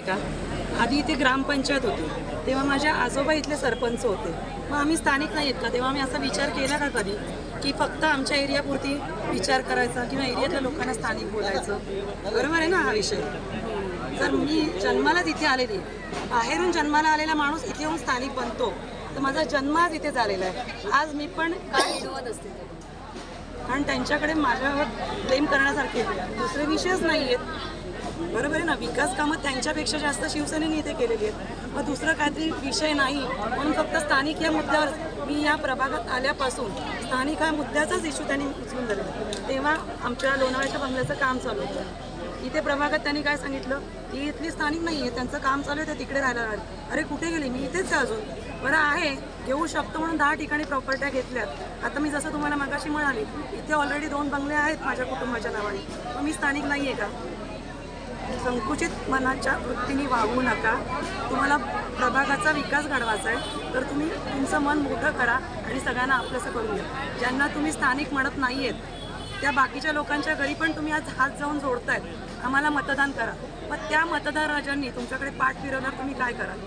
का? आधी इथे ग्रामपंचायत होती. तेव्हा माझ्या आजोबा इथले सरपंच होते. मग आम्ही स्थानिक नाही आहेत का? तेव्हा आम्ही असा विचार केला का कधी? की फक्त आमच्या एरियापुरती विचार करायचा किंवा एरियातल्या लोकांना स्थानिक बोलायचं? बरोबर आहे ना हा विषय? जर मी जन्मालाच इथे आलेली आहे, बाहेरून जन्माला आलेला माणूस इथे येऊन स्थानिक बनतो तर माझा जन्म आज इथे झालेला आहे. आज मी पण काय मिळवत असते कारण त्यांच्याकडे माझ्यावर प्रेम करण्यासारखे दुसरे विषयच नाही आहेत बरोबर आहे ना? विकास कामं त्यांच्यापेक्षा जास्त शिवसेनेने इथे केलेली आहेत. मग दुसरं काहीतरी विषय नाही. म्हणून फक्त स्थानिक या मुद्द्यावर मी या प्रभागात आल्यापासून स्थानिक हा मुद्द्याचाच इश्यू त्यांनी उचलून धरला. तेव्हा आमच्या लोणावळ्याच्या बंगल्याचं काम चालू होतं. इथे प्रभागात त्यांनी काय सांगितलं? की इथली स्थानिक नाही आहे त्यांचं काम चालू आहे ते तिकडे राहायला लागले. अरे कुठे गेली? मी इथेच आहे अजून. बरं आहे घेऊ शकतो म्हणून दहा ठिकाणी प्रॉपर्ट्या घेतल्यात. आता मी जसं तुम्हाला मगाशी म्हणाली इथे ऑलरेडी दोन बंगले आहेत माझ्या कुटुंबाच्या नावाने. मग मी स्थानिक नाही आहे का? संकुचित मनाच्या वृत्तीने वागू नका. तुम्हाला प्रभागाचा विकास घडवायचा आहे तर तुम्ही तुमचं मन मोठं करा आणि सगळ्यांना आपलंसं करून घ्या. ज्यांना तुम्ही स्थानिक म्हणत नाही आहेत त्या बाकीच्या लोकांच्या घरी पण तुम्ही आज हात जाऊन जोडतायत. आम्हाला मतदान करा. मग त्या मतदार राजांनी तुमच्याकडे पाठ फिरवल्यावर तुम्ही काय कराल?